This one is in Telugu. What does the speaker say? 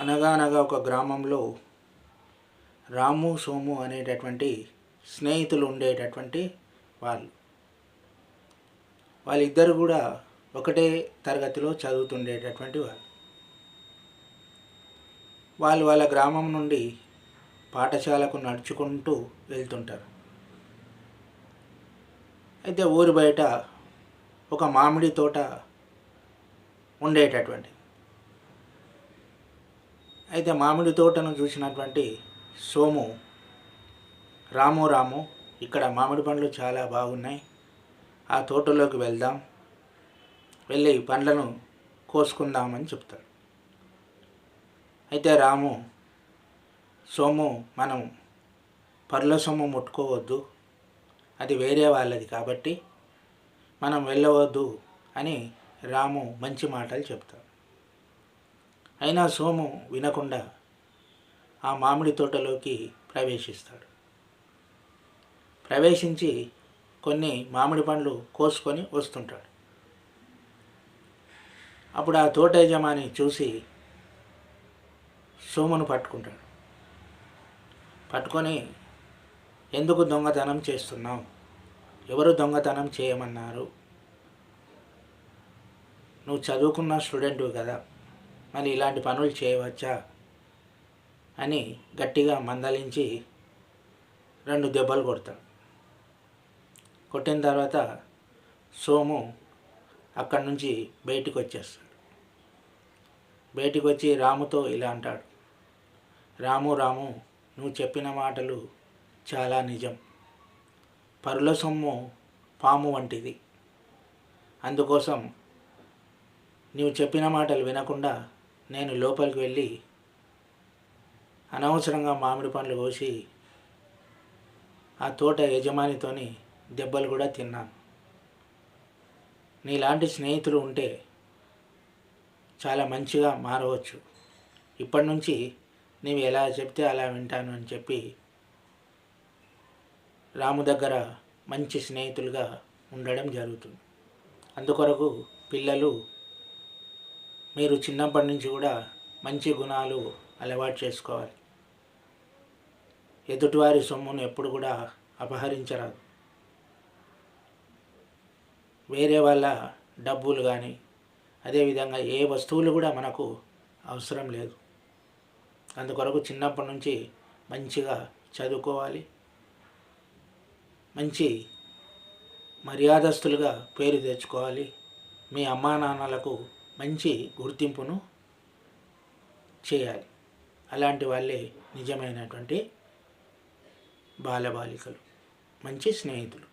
అనగానగా ఒక గ్రామంలో రాము సోము అనేటటువంటి స్నేహితులు ఉండేటటువంటి వాళ్ళు. వాళ్ళిద్దరు కూడా ఒకటే తరగతిలో చదువుతుండేటటువంటి వాళ్ళు. వాళ్ళు వాళ్ళ గ్రామం నుండి పాఠశాలకు నడుచుకుంటూ వెళ్తుంటారు. అయితే ఊరి బయట ఒక మామిడి తోట ఉండేటటువంటి అయితే మామిడి తోటను చూసినటువంటి సోము రాము రాము ఇక్కడ మామిడి పండ్లు చాలా బాగున్నాయి. ఆ తోటలోకి వెళ్దాం. వెళ్ళి పండ్లను కోసుకుందామని చెప్తాడు. అయితే రాము సోము మనం పర్ల సొమ్ము ముట్టుకోవద్దు. అది వేరే వాళ్ళది కాబట్టి మనం వెళ్ళవద్దు అని రాము మంచి మాటలు చెప్తాడు. అయినా సోము వినకుండా ఆ మామిడి తోటలోకి ప్రవేశిస్తాడు. ప్రవేశించి కొన్ని మామిడి పండ్లు కోసుకొని వస్తుంటాడు. అప్పుడు ఆ తోట యజమాని చూసి సోమును పట్టుకుంటాడు. పట్టుకొని ఎందుకు దొంగతనం చేస్తున్నావు? ఎవరు దొంగతనం చేయమన్నారు? నువ్వు చదువుకున్న స్టూడెంట్వి కదా. మరి ఇలాంటి పనులు చేయవచ్చా? అని గట్టిగా మందలించి రెండు దెబ్బలు కొడతాడు. కొట్టిన తర్వాత సోము అక్కడి నుంచి బయటికి వచ్చేస్తాడు. బయటికి వచ్చి రాముతో ఇలా అంటాడు. రాము రాము నువ్వు చెప్పిన మాటలు చాలా నిజం. పరుల సొమ్ము పాము వంటిది. అందుకోసం నీవు చెప్పిన మాటలు వినకుండా నేను లోపలికి వెళ్ళి అనవసరంగా మామిడి పండ్లు కోసి ఆ తోట యజమానితోని దెబ్బలు కూడా తిన్నాను. నీలాంటి స్నేహితులు ఉంటే చాలా మంచిగా మారవచ్చు. ఇప్పటి నుంచి నీవు ఎలా చెప్తే అలా వింటాను అని చెప్పి రాము దగ్గర మంచి స్నేహితులుగా ఉండడం జరుగుతుంది. అందుకొరకు పిల్లలు మీరు చిన్నప్పటి నుంచి కూడా మంచి గుణాలు అలవాటు చేసుకోవాలి. ఎదుటివారి సొమ్మును ఎప్పుడు కూడా అపహరించరాదు. వేరే వాళ్ళ డబ్బులు కానీ అదేవిధంగా ఏ వస్తువులు కూడా మనకు అవసరం లేదు. అందుకొరకు చిన్నప్పటి నుంచి మంచిగా చదువుకోవాలి. మంచి మర్యాదస్తులుగా పేరు తెచ్చుకోవాలి. మీ అమ్మా నాన్నలకు మంచి గుర్తింపును చేయాలి. అలాంటి వాళ్ళే నిజమైనటువంటి బాలబాలికలు. మంచి స్నేహితులు.